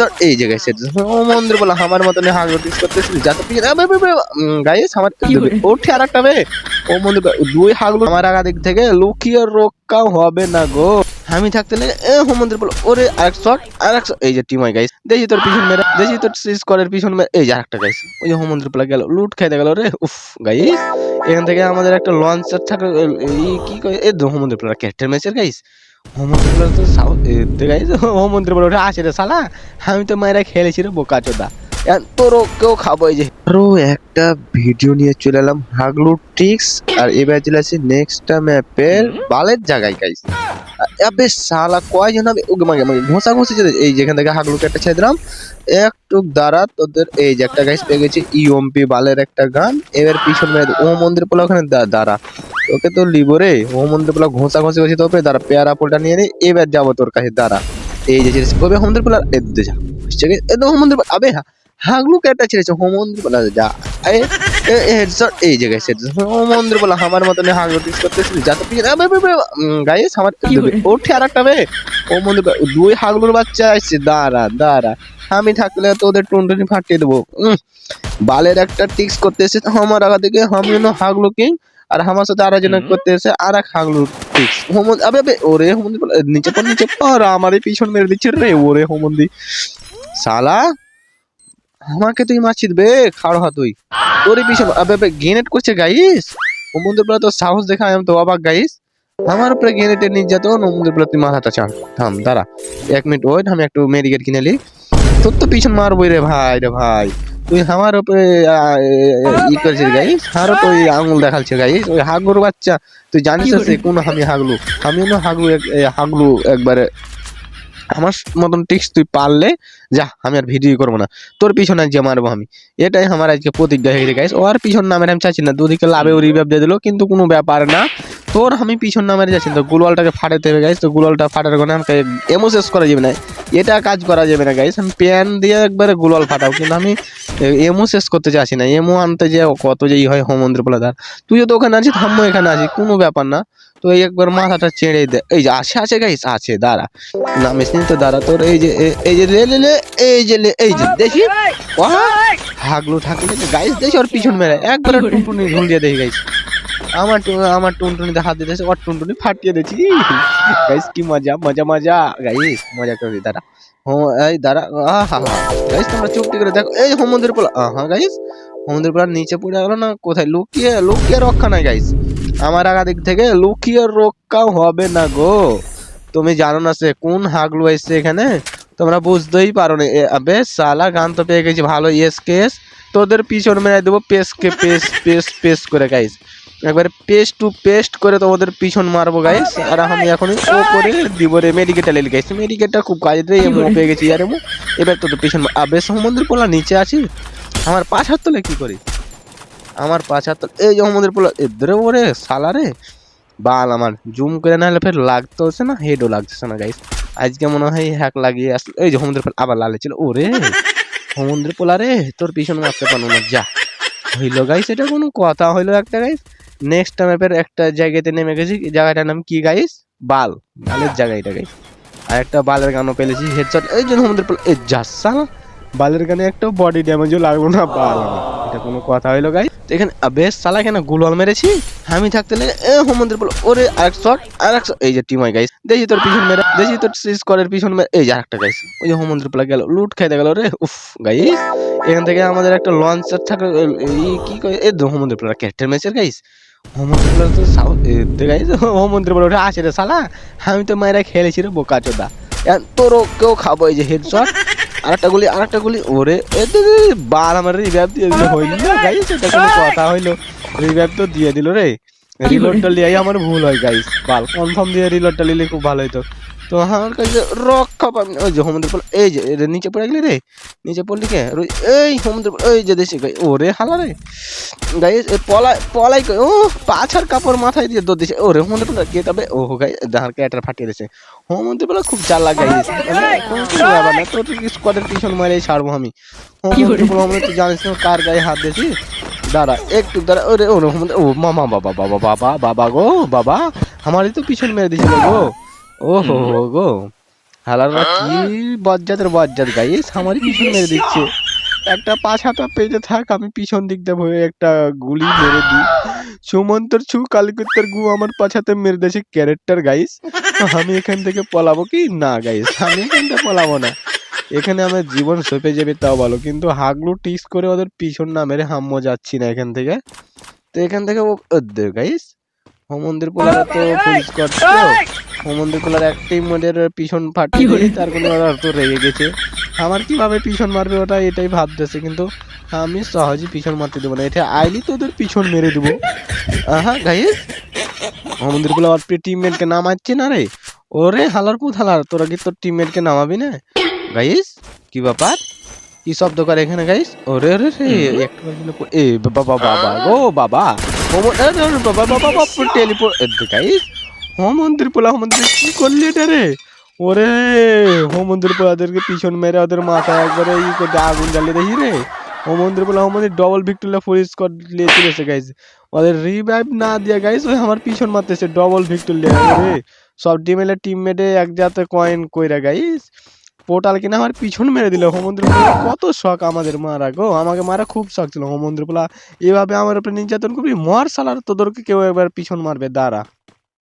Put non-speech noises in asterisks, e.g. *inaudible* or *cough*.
তো এই জায়গায় সেট মন্দির বলে আমার মতন হাগ নোটিস করতেছিল যাতে পিছনে গাইস আমার? ওঠে আর একটা ও মন্দির দুই হাগলো আমার আগা দিক থেকে লুকিয়ে রক্ষা হবে না গো। আমি থাকতে লেগে এ হো মন্দির বলো ওরে আরেক শট আরেক shot, এই যে টিমাই গাইস দেখি তোর পিছন মেরে দেখি তোর স্কোয়ারের পিছন মেরে এই যে আরেকটা গাইস ওই যে হো মন্দির বলে গেল লুট খাইতে গেল রে উফ গাইস এখান থেকে আমাদের একটা লঞ্চার এই কি কয়? এই হো মন্দির বলে ক্যারেক্টার ম্যাচের গাইস হোমন্ত্রী বলে তো ওটা আছে রে সালা আমি তো মায়েরা খেলেছি রে বোকা চোদা। তোরও কেউ খাব যে। আরও একটা ভিডিও নিয়ে চলে এলাম হাগলু ট্রিক্স আর এবার চলে আসি নেক্সট ম্যাপের বালের জায়গায় গাইস আবে শালা, কয়জন হবে ওকে মাগে ঘোষা ঘুষি চলে এই যেখান থেকে হাগলুকে একটা ছেড়ে দিলাম একটু দ্বারা তোদের এই যে একটা গাইস পেয়ে গেছি ইউএমপি বালের একটা গান, এবার পিছন দে। ও মন্দির পোলা ওখানে দাঁড়া। ওকে তো লিবো রে, ও মন্দির পোলা ঘোষা ঘষি ঘষি তোপে, দাঁড়া, পেয়ারা পোলটা নিয়ে নি, এবার যাব তোর কাছে, দাঁড়া। এই যে ছেড়েছে ওবে হোমন্দির পোলা? এ দে যা তো হোমন্দির আবে হা হাগলুকে একটা ছেড়েছে হোমন্দির পোলা, যা। এ হেডশট এই জায়গায় সেট ও মন্দির বলে আমার মতন হাগ নোটিস করতেছিল যাতে পিছনে গাইস আমার? ওঠে আর একটা ও মন্দির বলে, দুই হাগলুর বাচ্চা আসছে দাঁড়া দাঁড়া। আমি থাকলে তোদের টুনটুনি ফাটিয়ে দেবো। বালের একটা টিক্স করতে এসে আমার আগা থেকে আমি হলো হাগলু কিং আর আমার সাথে আরও জন করতে এসে আর এক হাগলু টিক্স হোমন আবে আবে ওরে হোমন্দি বলে, নিচে পর নিচে পর আমার পিছন মেরে দিচ্ছে রে ওরে হোমন্দি শালা আমাকে তুই মারছি বে, খাড়ো হা তুই। তোরই পিছন আবে গ্রেনেড করছে গাইস? হোমন্দি বলে তোর সাহস দেখা আমি তো অবাক গাইস। আমার উপরে গ্রেনেডের নির্যাতন হোমন্দি বলে তুই মাথাটা চান। থাম, দাঁড়া। এক মিনিট, ওয়েট, আমি একটু মেডিকেট কিনে নি তোর তো পিছন মারবই রে ভাই রে ভাই। তুই আমার উপরে ই করেছিস গাইস? আর তো ওই আঙুল দেখাচ্ছে গাইস। ওই হাগুর বাচ্চা, তুই জানিস কোন আমি হাগলু? আমি হাগলু হাগলু একবারে। আমার মতন টিক্স তুই পারলে যা, আমি আর ভিডিও করব না। তোর পিছনে যে মারবো আমি। এটাই আমার আজকে প্রতিজ্ঞা হয়ে গেছে ওর পিছন নামের আমি চাচ্ছি না। দুদিকে লাভে রিভাব দিয়ে দিল, কিন্তু কোনো ব্যাপার না। তোর আমি পিছন না নামের যাচ্ছি। তো গুলওয়ালটাকে ফাটাতে হবে গাইস তো গুলওয়ালটা ফাটার কোনো আমাকে এমো শেষ করা যাবে না। এটা কাজ করা যাবে না গাইস আমি প্যান দিয়ে একবারে গুলওয়াল ফাটাও কিন্তু আমি এমো শেষ করতে চাচ্ছি না। এমো আনতে যে কত যে ই হয় হোমন্দ্র পোলাদার। তুই তো ওখানে আছিস আমিও এখানে আছি কোনো ব্যাপার না। তো এই একবার মাথাটা চেড়ে দে। এই যে আছে আছে গাইস আছে দাঁড়া। নামিস নি তো দাঁড়া। তোর এই যে এই যে লে লে লে এই যে লে এই যে দেখি? হাগলু ঠাকলু গাইস দেখি ওর পিছন মেরে। একবার টুনটুনি ঝুল দিয়ে দেখি গাইস আমার আমার টুনটুনিতে হাত দিতেছে, ওর টুনটুনি ফাটিয়ে দিয়েছি। গাইস কি মজা মজা মজা। গাইস মজা করে, দাঁড়া। ও এই, দাঁড়া, আহা গাইস তোমরা চুপটি করে দেখো। এই হোমন্দির পোলা হ্যাঁ গাইস হোমন্দির পোলা নিচে পড়ে গেল না, কোথায়? লুকিয়ে লুকিয়ে রক্ষা নাই গাইস আমার আগা দিক থেকে লুকিয়ে রক্ষা হবে না গো। তুমি জানো না সে কোন হাগলু এসছে এখানে? তোমরা বুঝতেই পারো না। আবে সালা গান তো পেয়ে গেছি, ভালো ইয়েস কেস তোদের পিছন মেরে দেবো পেস্টকে পেস পেস পেস করে গাইস একবারে পেস্ট টু পেস্ট করে তোমাদের পিছন মারবো গাইস আর আমি এখন ও করে দিব রে মেডিকেটটা লেলি গাইস মেডিকেটটা খুব কাজে দেয় এমন পেয়ে গেছি। আর এমন এবার তোদের পিছন মা- আবে সমুদ্র পোলা নিচে আছি? আমার পাঁচ হাত তলে কি করি? আমার পাঁচ হাত তলে এই যে সমুদ্র পোলা এদের ওরে সালা রে। বাল আমার জুম করে না হলে ফের লাগতে হচ্ছে না হেডও লাগতেছে না গাইস আজকে মনে হয় হ্যাক লাগিয়ে আসলো এই যে সমুদ্র পোলা আবার লালে ছিল। ওরে সমুদ্র পোলা রে তোর পিছন মারতে পারব না যা। হইল গাইস এটা কোনো কথা হইল একটা গাইস নেক্সট ম্যাপের একটা জায়গাতে নেমে গেছি, জায়গাটার নাম কি গাইস বাল, বালের জায়গা এটা গাইস আর একটা বালের গানও পেলেছি হেডশট এই জন্য সমুদ্র পোলা এই যাসাল বালের গানে একটা বডি ড্যামেজও লাগল না, বাল। আমার। এটা কোনো কথা হইল গাইস তো এখানে বেশ সালা এখানে গুলওয়াল মেরেছি। আমি থাকতে লেগে, এ হোমন্দির বলো, ওরে, আরেক শট আরেক এই যে টিমাই গাইস দেখি তোর পিছন মেরে, দেখি তোর স্কোয়ারের পিছন মেরে। এই যে আরেকটা গাইস ওই যে হোমন্দির পোলা গেল লুট খাইতে গেল রে, উফ গাইস এখান থেকে আমাদের একটা লঞ্চার এই কি কয় এই হোমন্দির পোলা ক্যারেক্টার ম্যাচের গাইস হোমন্দির পোলা তো সাউ গাইস হোমন্দির পোলা ওটা আছে রে সালা আমি তো মায়েরা খেলেছি রে, বোকা চোদা। তোরও কেউ খাব, এই যে হেডশট আরেকটা গুলি আরেকটা গুলি। ওরে বাল আমার রিভাইভ দিয়ে দিল। হইল গাইস এটা কোনো কথা হইল। রিভাইভ তো দিয়ে দিল রে। রিলোডটা লিয়াই আমার ভুল হয় গাইস বাল কনফার্ম দিয়ে রিলোডটা নিলে খুব ভালো হতো তো আমার কাছে রক্ষা পাবি ওই যে হোমন্দ্র পড়ল এই যে এর নিচে পড়ে গেলি রে? নিচে পড়লি কে? ওই- এই হোমন্দ্র এই যে দেশে গাই ওরে হালা রে। গাই পলাই পলাই কই ও পাছার কাপড় মাথায় দিয়ে দৌড় দিছে। ওরে হোমন্দ্র পড়ল কে তবে? ও গাই দাঁড় ক্যাটার ফাটিয়ে দিয়েছে হোমন্দ্র পড়ল খুব কোনো কিছু ব্যাপার না তোর স্কোয়াডের পিছন মারে ছাড়বো আমি। কি হোমন্দ্র বলে? পড়ল তুই জানিস না কার গায়ে হাত দিয়েছি? দাঁড়া একটু দাঁড়া ওরে ওরে হোমন্দ্র ও মামা বাবা বাবা বাবা বাবা গো বাবা আমারই তো পিছন মেরে দিয়েছিল গো। ও হো হো গো হালাররা কি বজ্জাতের বজ্জাত গাইস আমারই পিছন মেরে দিচ্ছে একটা পাঁচ হাতা পেতে থাক আমি পিছন দিক দিয়ে ভয়ে একটা গুলি মেরে দিই সুমন্তর ছু কালিকুত্তর গু আমার পাছাতে মেরে দিয়েছে ক্যারেক্টার গাইস আমি এখান থেকে পলাবো কি না গাইস আমি এখান থেকে পলাবো না এখানে আমার জীবন সপে যাবে তাও ভালো কিন্তু হাগলু টিস করে ওদের পিছন না মেরে হাম্মো যাচ্ছি না এখান থেকে তো এখান থেকে ও গাইস হোমন্দির পোলারে তো পুলিশ করছে হোমন্দির পোলার একটাই মোডের পিছন ফাটিয়ে তার কোনো অর্থ রেগে গেছে। আমার কীভাবে পিছন মারবে ওটা এটাই ভাবতেছে কিন্তু আমি সহজে পিছন মারতে দেবো না। এটা আইলি তো ওদের পিছন মেরে দেবো। আহা গাইস পোলা ওর টিমমেটকে নামাচ্ছে না রে? ওরে হালার পুত হালার তোরা কি তোর টিমমেটকে নামাবি না? গাইস কি ব্যাপার? কি শব্দ করে এখানে গাইস ওরে ওরে রে একটু এ বাবা বাবা বাবা গো বাবা। এ, বাবা বাবা বাবা *laughs* টেলিপোর্ট গাইস হোম মন্দির পোলা হোম মন্দির কি করলি এটা রে? ওরে হোম মন্দির পোলাদেরকে পিছন মেরে ওদের মাথায় একবারে ই করে আগুন জ্বালিয়ে দেখি রে হোম মন্দির পোলা হোম মন্দির ডবল ভিক্টোরিয়া ফুল স্কোয়াড নিয়ে চলেছে গাইস ওদের রিভাইভ না দিয়ে গাইস ওই আমার পিছন মারতেছে ডবল ভিক্টোরিয়া রে সব টিমেলে টিমমেটে এক জাতে কয়েন কইরা গাইস পোর্টাল কিনা আমার পিছন মেরে দিল হোমন্দ্র কত শখ আমাদের মারা, গো। আমাকে মারা খুব শখ ছিল হোমন্দ্র পোলা এভাবে আমার উপরে নির্যাতন করবি, মর সালার তোদেরকে কেউ একবার পিছন মারবে, দাঁড়া।